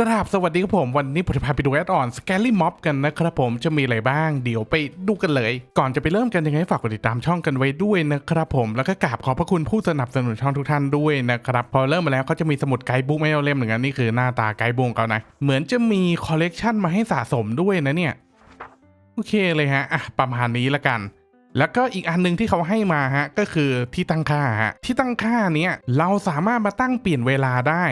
กราบสวัสดีครับผมวันนี้ผมจะพาไปดูแอดออนสแกลลี่ม็อบกันนะครับผมจะมีอะไรบ้างเดี๋ยวไปดูกันเลย ก่อนจะไปเริ่มกันยังไงฝากกดติดตามช่องกันไว้ด้วยนะครับผมแล้วก็กราบขอบพระคุณผู้สนับสนุนช่องทุกท่านด้วยนะครับพอเริ่มมาแล้วก็จะมีสมุดไกด์บุ๊กไม่เอาเล่มหนึ่งอันนี่คือหน้าตาไกด์บุ๊กเขานะเหมือนจะมีคอลเลกชันมาให้สะสมด้วยนะเนี่ยโอเคเลยฮะอะประมาณนี้ละกันแล้วก็อีกอันหนึงที่เขาให้มาฮะก็คือที่ตั้งค่าฮะที่ตั้งค่าเนี้ยเราสามารถมาตั้งเปลี่ยนเวลาได้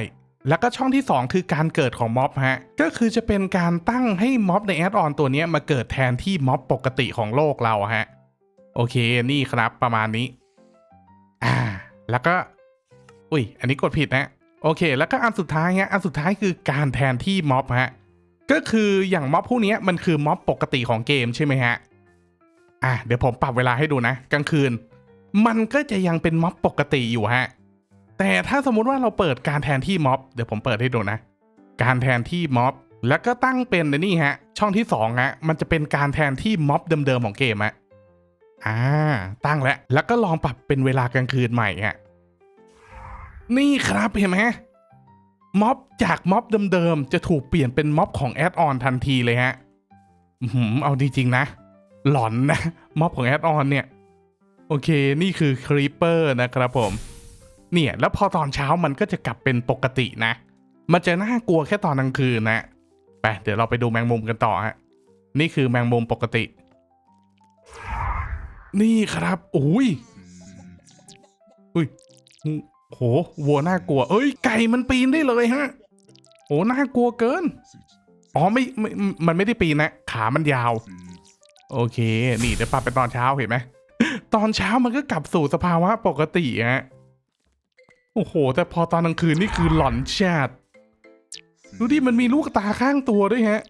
แล้วก็ช่องที่ 2 คือการเกิดของม็อบฮะ ก็คือจะเป็นการตั้งให้ม็อบในแอดออนตัวนี้มาเกิดแทนที่ม็อบปกติของโลกเราฮะ โอเคนี่ครับประมาณนี้ อ่า แล้วก็ อุ้ย อันนี้กดผิดนะ โอเค แล้วก็อันสุดท้ายฮะ อันสุดท้ายคือการแทนที่ม็อบฮะ ก็คืออย่างม็อบพวกนี้มันคือม็อบปกติของเกมใช่ไหมฮะ อะเดี๋ยวผมปรับเวลาให้ดูนะ กลางคืน มันก็จะยังเป็นม็อบปกติอยู่ฮะ แต่ถ้าสมมุติว่าเราเปิดการแทนที่ม็อบ เดี๋ยวผมเปิดให้ดูนะ การแทนที่ม็อบ แล้วก็ตั้งเป็นในนี่ฮะ ช่องที่2ฮะมันจะเป็นการแทนที่ม็อบเดิมๆของเกมฮะอ่า ตั้งแล้ว แล้วก็ลองปรับเป็นเวลากลางคืนใหม่ฮะ นี่ครับเห็นไหมม็อบจากม็อบเดิมๆ จะถูกเปลี่ยนเป็นม็อบของแอดออนทันทีเลยฮะอื้อหือเอาจริงๆนะ หลอนนะ ม็อบของแอดออนเนี่ย โอเค นี่คือครีปเปอร์นะครับผม เนี่ยแล้วพอตอนเช้ามันก็จะกลับเป็นปกตินะ มันจะน่ากลัวแค่ตอนกลางคืนนะไปเดี๋ยวเราไปดูแมงมุมกันต่อฮะนี่คือแมงมุมปกติ นี่ครับอุ้ยอุ้ยโหวัวน่ากลัว เอ้ย ไก่มันปีนได้เลยฮะโอ้น่ากลัวเกิน อ๋อไม่ไม่ มันไม่ได้ปีนนะ ขามันยาว โอเค นี่เดี๋ยวปรับเป็นตอนเช้าเห็นไหม ตอนเช้ามันก็กลับสู่สภาวะปกติฮะ โอ้โห แต่พอตอนกลางคืนนี่คือหลอนชาดดูดิมันมีลูกตาข้างตัวด้วยฮะ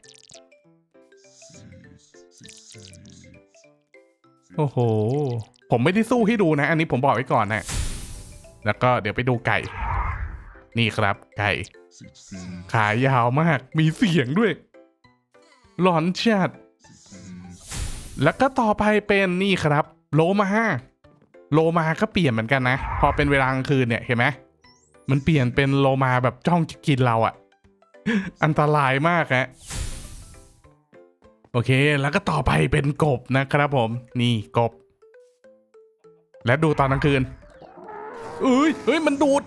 โอ้โห ผมไม่ได้สู้ให้ดูนะ อันนี้ผมบอกไว้ก่อนนะ แล้วก็เดี๋ยวไปดูไก่ นี่ครับ ไก่ ขายาวมาก มีเสียงด้วย หลอนชัดแล้วก็ต่อไปเป็นนี่ครับ โลมาห้า โลมาก็เปลี่ยนเหมือนกันนะ พอเป็นเวลากลางคืนเนี่ยเห็นไหมมันเปลี่ยนเป็นโลมาแบบจ้องจะกินเราอะอันตรายมากฮะโอเค แล้วก็ต่อไปเป็นกบนะครับผม นี่กบ และดูตอนกลางคืนเอ้ยเฮ้ย มันดูด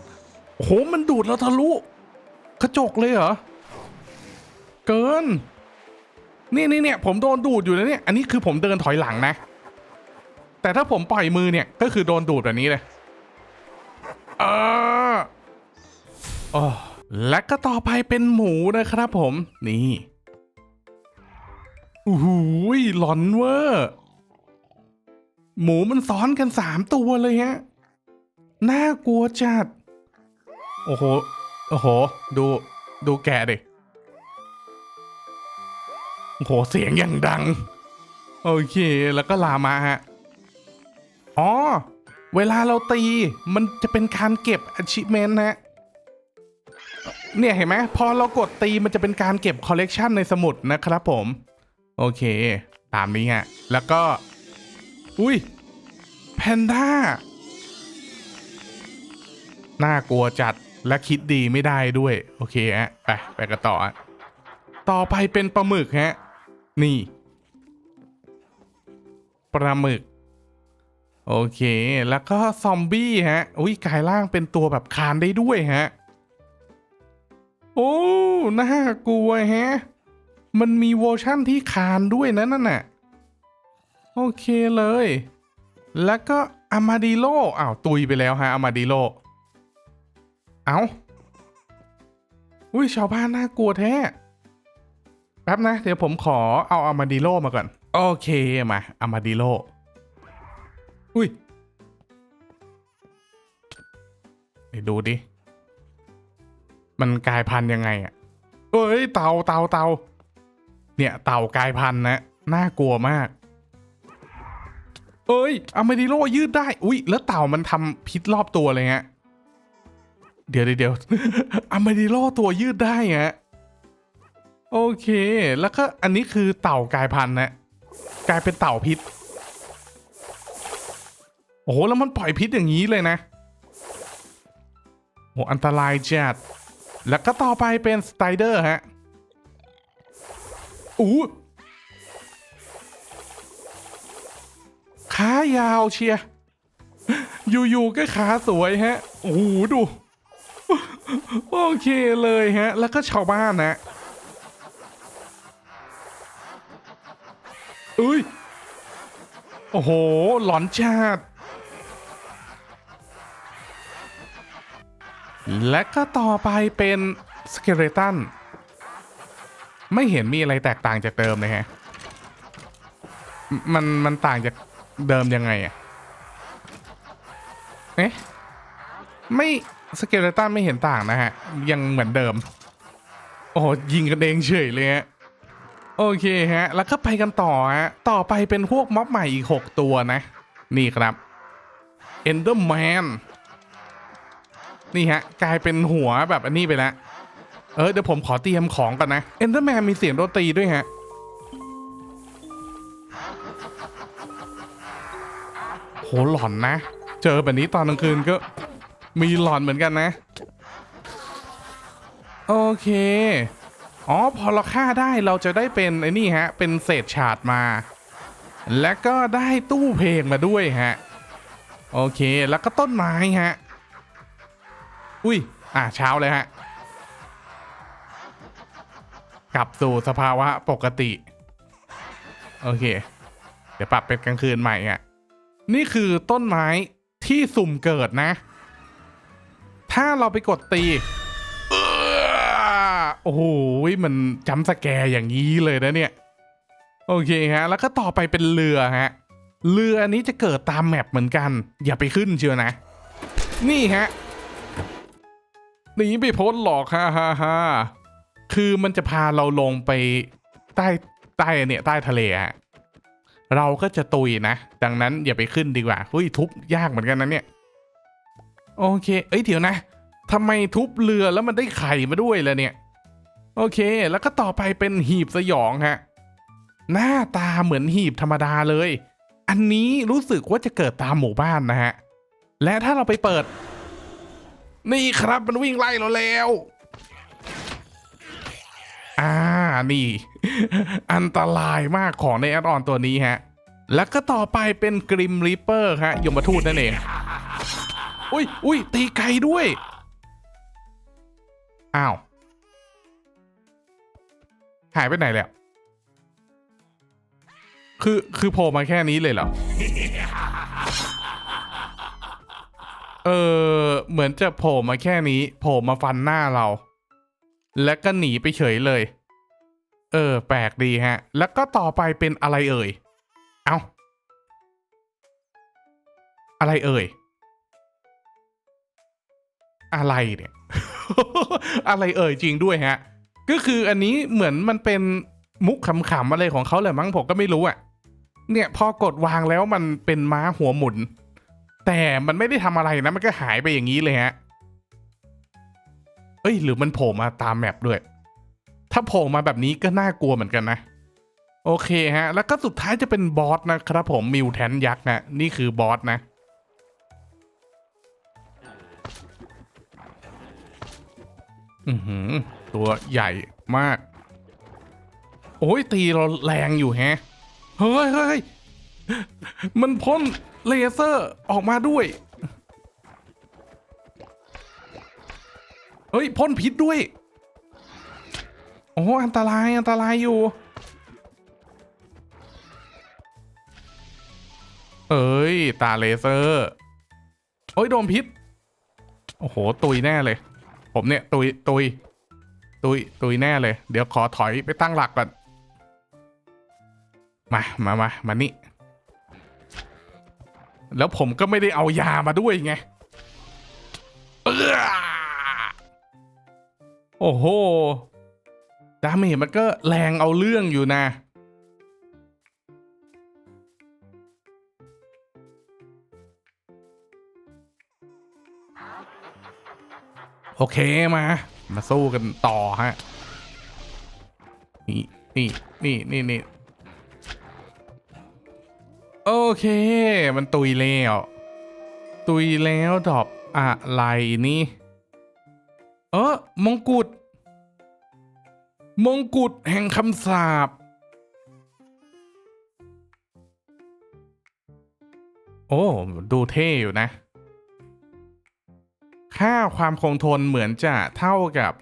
โอ้โหมันดูดเราทะลุกระจกเลยเหรอ เกิน นี่นี่เนี่ยผมโดนดูดอยู่นะเนี่ย อันนี้คือผมเดินถอยหลังนะ แต่ถ้าผมปล่อยมือเนี่ย ก็คือโดนดูดแบบนี้เลยเออโอ้และก็ต่อไปเป็นหมูนะครับผม นี่โอ้โหหลอนเวอร์หมูมันซ้อนกันสามตัวเลยฮะ น่ากลัวจัด โอ้โห โอ้โห ดู ดูแกดิ โอ้โห เสียงอย่างดัง โอเค แล้วก็ลามาฮะ อ๋อ เวลาเราตีมันจะเป็นการเก็บ achievement นะเนี่ยเห็นไหมพอเรากดตีมันจะเป็นการเก็บคอลเลกชันในสมุดนะครับผม โอเค ตามนี้ฮะ แล้วก็ อุ้ยแพนด้าน่ากลัวจัดและคิดดีไม่ได้ด้วย โอเคฮะ ไป ไปกันต่อ ต่อไปเป็นปลาหมึกฮะ นี่ปลาหมึก โอเค แล้วก็ซอมบี้ฮะ อุ้ยกลายร่างเป็นตัวแบบคานได้ด้วยฮะ โอ้ น่ากลัวแฮะ มันมีเวอร์ชั่นที่คานด้วยนะนั่นน่ะ โอเคเลย แล้วก็อามาดิโลอ้าวตุยไปแล้วฮะอามาดิโล เอาอุ้ยชาวบ้านน่ากลัวแท้ แป๊บนะ เดี๋ยวผมขอเอาอามาดิโลมาก่อน โอเคมาอามาดิโล อุ้ยไปดูดิ มันกลายพันธุ์ยังไงอะ่ะเอ้ยเต่าเต่าเต่าเนี่ยเต่ากลายพันธุ์นะน่ากลัวมาก เอ้ยอามาดิโลยืดได้ อุ้ยแล้วเต่ามันทำพิษรอบตัวเลยฮะเดี๋ยวเดี๋ยวเดี๋ยวอามาดิโลตัวยืดได้ฮะโอเค แล้วก็อันนี้คือเต่ากลายพันธุ์นะกลายเป็นเต่าพิษ โอ้โห แล้วมันปล่อยพิษอย่างนี้เลยนะโหอันตรายจัดแล้วก็ต่อไปเป็นสไตเดอร์ฮะอู้ขายาวเชียร์อยู่ๆก็ขาสวยฮะ โอ้โหดู โอเคเลยฮะ แล้วก็ชาวบ้านนะอุ้ย โอ้โห หลอนชาติ และก็ต่อไปเป็นสเกเลตันไม่เห็นมีอะไรแตกต่างจากเดิมเลยฮะ มันมันต่างจากเดิมยังไงอะเอ๊ะ ไม่สเกเลตันไม่เห็นต่างนะฮะ ยังเหมือนเดิม โอ้ยิงกันเองเฉยเลยฮะ โอเคฮะ แล้วก็ไปกันต่อฮะ ต่อไปเป็นพวกม็อบใหม่อีก 6 ตัวนะ นี่ครับ Enderman นี่ นี่ฮะ กลายเป็นหัวแบบอันนี้ไปแล้ว เออเดี๋ยวผมขอเตรียมของก่อนนะ Enderman มีเสียงดนตรีด้วยฮะโหหลอนนะ เจอแบบนี้ตอนกลางคืนก็มีหลอนเหมือนกันนะ โอเค อ๋อ พอเราฆ่าได้เราจะได้เป็นไอ้นี่ฮะ เป็นเศษฉาดมา และก็ได้ตู้เพลงมาด้วยฮะ โอเค แล้วก็ต้นไม้ฮะ อุ้ย อะเช้าเลยฮะ กลับสู่สภาวะปกติ โอเค เดี๋ยวปรับเป็นกลางคืนใหม่อะ นี่คือต้นไม้ที่สุ่มเกิดนะ ถ้าเราไปกดตีโอ้โหมันจำสแกร์อย่างนี้เลยนะเนี่ย โอเคฮะ แล้วก็ต่อไปเป็นเรือฮะ เรืออันนี้จะเกิดตามแมปเหมือนกัน อย่าไปขึ้นเชียวนะ นี่ฮะ หนีไปพ้นหลอกฮ่าฮ่าฮ่าคือมันจะพาเราลงไปใต้ใต้เนี่ยใต้ทะเลฮะเราก็จะตุยนะ ดังนั้นอย่าไปขึ้นดีกว่าเฮ้ยทุบยากเหมือนกันนะเนี่ยโอเค เอ้ยเดี๋ยวนะทำไมทุบเรือแล้วมันได้ไข่มาด้วยล่ะเนี่ย โอเค แล้วก็ต่อไปเป็นหีบสยองฮะ หน้าตาเหมือนหีบธรรมดาเลย อันนี้รู้สึกว่าจะเกิดตามหมู่บ้านนะฮะ และถ้าเราไปเปิด นี่ครับมันวิ่งไล่เราแล้ว อ่านี่ อันตรายมากของในแอดออนตัวนี้ฮะ แล้วก็ต่อไปเป็นกริมรีเปอร์ฮะยมทูตนั่นเอง อุ้ยอุ้ยตีไกลด้วย อ้าว หายไปไหนแล้ว คือ คือโผล่มาแค่นี้เลยเหรอ เออ เหมือนจะโผล่มาแค่นี้ โผล่มาฟันหน้าเรา แล้วก็หนีไปเฉยเลย เออ แปลกดีฮะ แล้วก็ต่อไปเป็นอะไรเอ่ย เอาอะไรเอ่ย อะไรเนี่ย อะไรเอ่ยจริงด้วยฮะ ก็คืออันนี้เหมือนมันเป็นมุกขำๆอะไรของเขาแหละมั้งผมก็ไม่รู้อะ เนี่ยพอกดวางแล้วมันเป็นม้าหัวหมุน แต่มันไม่ได้ทำอะไรนะ มันก็หายไปอย่างนี้เลยฮะ เอ้ย หรือมันโผล่มาตามแมปด้วย ถ้าโผล่มาแบบนี้ก็น่ากลัวเหมือนกันนะ โอเคฮะ แล้วก็สุดท้ายจะเป็นบอสนะครับผมมิวแทนยักษ์นะ นี่คือบอสนะอือหือ ตัวใหญ่มาก โอ้ยตีเราแรงอยู่แฮะ เฮ้ยเฮ้ย มันพ่นเลเซอร์ออกมาด้วย เฮ้ยพ่นพิษด้วย โอ้อันตรายอันตรายอยู่ เอ้ย ตาเลเซอร์โอ้ย โดนพิษ โอ้โห ตุยแน่เลย ผมเนี่ย ตุยตุยตุยตุยแน่เลย เดี๋ยวขอถอยไปตั้งหลักก่อน มา มามามานี่ แล้วผมก็ไม่ได้เอายามาด้วยไงเอื้อโอ้โห ดาเมจมันก็แรงเอาเรื่องอยู่นะ โอเคมา มาสู้กันต่อฮะ นี่ นี่ นี่ นี่นี่ เค มันตุยแล้ว ตุยแล้วดอปอะไรนี่ เออมงกุฎมงกุฎแห่งคำสาปโอ้ ดูเท่อยู่นะ ค่าความคงทนเหมือนจะเท่ากับ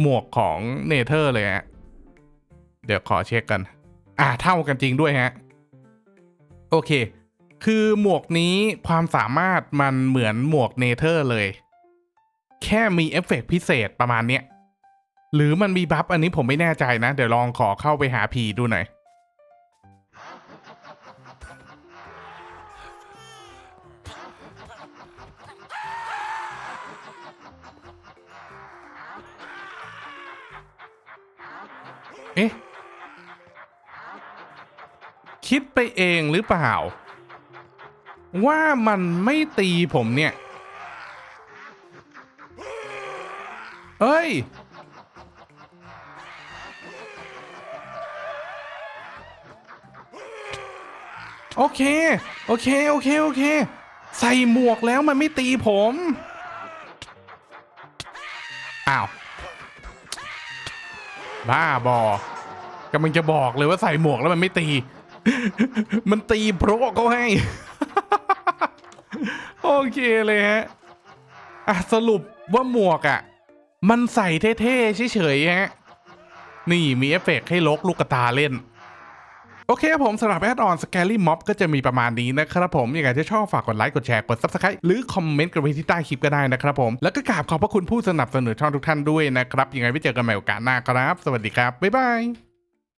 หมวกของเนเธอร์เลยฮะ เดี๋ยวขอเช็คกัน อ่าเท่ากันจริงด้วยฮะ โอเค คือหมวกนี้ความสามารถมันเหมือนหมวกเนเธอร์เลย แค่มีเอฟเฟกต์พิเศษประมาณเนี้ย หรือมันมีบัฟอันนี้ผมไม่แน่ใจนะ เดี๋ยวลองขอเข้าไปหาผีดูหน่อย เอ๊ะ คิดไปเองหรือเปล่า ว่ามันไม่ตีผมเนี่ย เอ้ย โอเค โอเค โอเค โอเค ใส่หมวกแล้วมันไม่ตีผม อ้าว บ้าบอกำลังจะบอกเลยว่าใส่หมวกแล้วมันไม่ตี มันตีโปรก็ให้ โอเคเลยฮะ อะ สรุปว่าหมวกอะ มันใส่เท่ๆเฉยๆฮะ นี่มีเอฟเฟกให้ลกลูกกระตาเล่นโอเคครับผมสำหรับแอดออน Scary Mob ก็จะมีประมาณนี้นะครับผมยังไงถ้าชอบฝากกดไลค์กดแชร์กด Subscribe หรือคอมเมนต์กันไว้ที่ใต้คลิปก็ได้นะครับผมแล้วก็กราบขอบพระคุณผู้สนับสนุนช่องทุกท่านด้วยนะครับยังไงไว้เจอกันใหม่โอกาสหน้าครับ สวัสดีครับ บ๊ายบาย